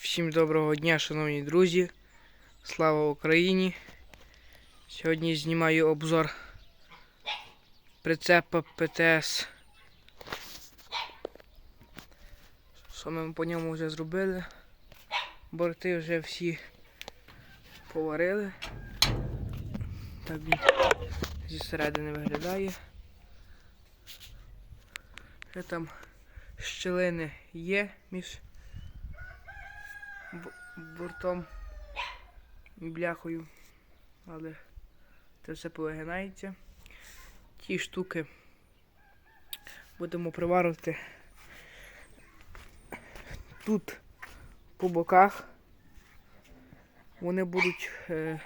Всім доброго дня, шановні друзі. Слава Україні. Сьогодні знімаю обзор прицепа ПТС. Що ми по ньому вже зробили? Борти вже всі поварили. Так він зі середини виглядає. Ще там щілини є між бортом і бляхою, але це все повигинається. Ті штуки будемо приварити тут по боках. Вони будуть е,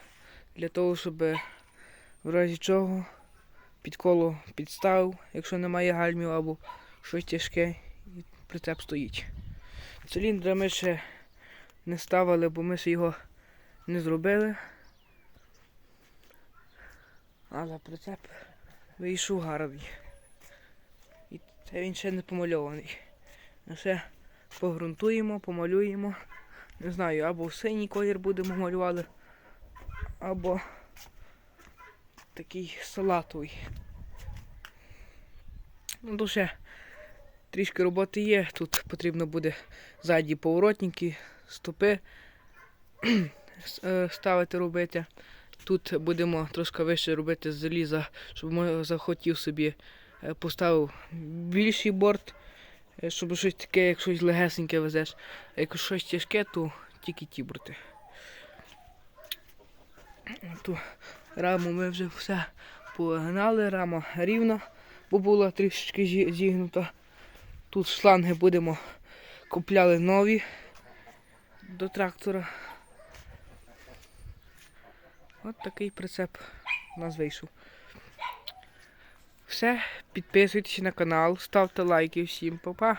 для того, щоб в разі чого під коло підставив, якщо немає гальмів або щось тяжке, і прицеп стоїть. Циліндра ми ще не ставили, бо ми ще його не зробили. Але прицеп вийшов гарний. І це він ще не помальований. Ми ще погрунтуємо, помалюємо. Не знаю, або в синій колір будемо малювати, або такий салатовий. Ну, ще трішки роботи є. Тут потрібно буде ззаді поворотники, стопи е, ставити робити. Тут будемо трошки вище робити з заліза, щоб захотів собі е, поставив більший борт, е, щоб щось таке, як щось легесеньке везеш. А якщо щось тяжке, то тільки ті борти. Ту раму ми вже все погнали, рама рівна, бо була трішечки зігнута. Тут шланги будемо купляли нові до трактора. От такий прицеп у нас вийшов. Все, підписуйтесь на канал, ставте лайки всім, па-па.